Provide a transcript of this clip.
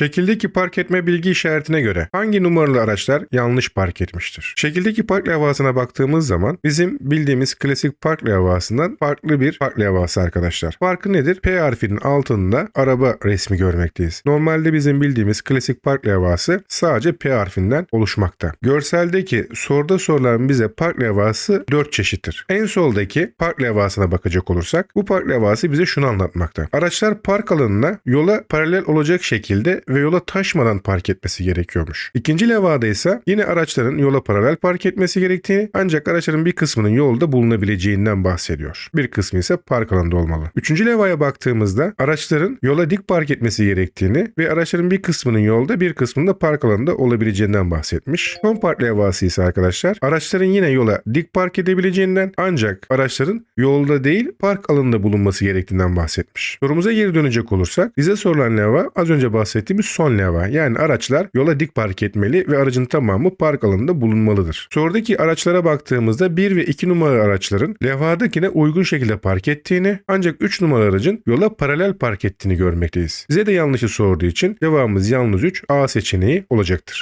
Şekildeki park etme bilgi işaretine göre hangi numaralı araçlar yanlış park etmiştir? Şekildeki park levhasına baktığımız zaman bizim bildiğimiz klasik park levhasından farklı bir park levhası arkadaşlar. Farkı nedir? P harfinin altında araba resmi görmekteyiz. Normalde bizim bildiğimiz klasik park levhası sadece P harfinden oluşmakta. Görseldeki soruda sorulan bize park levhası 4 çeşittir. En soldaki park levhasına bakacak olursak bu park levhası bize şunu anlatmakta. Araçlar park alanına yola paralel olacak şekilde ve yola taşmadan park etmesi gerekiyormuş. İkinci levhada ise yine araçların yola paralel park etmesi gerektiğini ancak araçların bir kısmının yolda bulunabileceğinden bahsediyor. Bir kısmı ise park alanında olmalı. Üçüncü levhaya baktığımızda araçların yola dik park etmesi gerektiğini ve araçların bir kısmının yolda bir kısmında park alanında olabileceğinden bahsetmiş. Son park levhası ise arkadaşlar araçların yine yola dik park edebileceğinden ancak araçların yolda değil park alanında bulunması gerektiğinden bahsetmiş. Sorumuza geri dönecek olursak bize sorulan levha az önce bahsettiğimiz son levha. Yani araçlar yola dik park etmeli ve aracın tamamı park alanında bulunmalıdır. Sorudaki araçlara baktığımızda 1 ve 2 numaralı araçların levhadakine uygun şekilde park ettiğini ancak 3 numaralı aracın yola paralel park ettiğini görmekteyiz. Bize de yanlışı sorduğu için cevabımız yalnız 3 A seçeneği olacaktır.